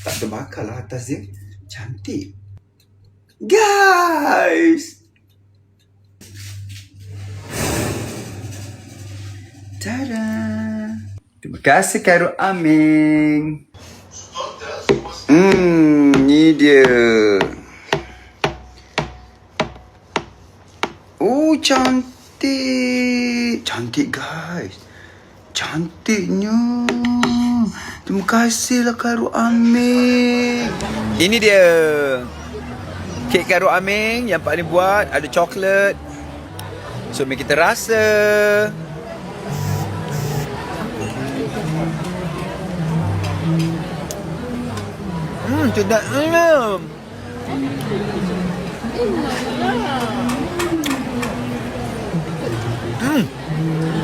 Tak terbakar lah atas dia. Cantik. Guys! Tada! Terima kasih Khairul Amin. Hmm, ni dia. Oh, cantik. Cantik guys. Cantiknya. Terima kasihlah Khairul Amin. Ini dia. Kek Khairul Amin yang Pak Ni buat. Ada coklat. So, mari kita rasa. Hmm, sedap. Hmm. Hmm.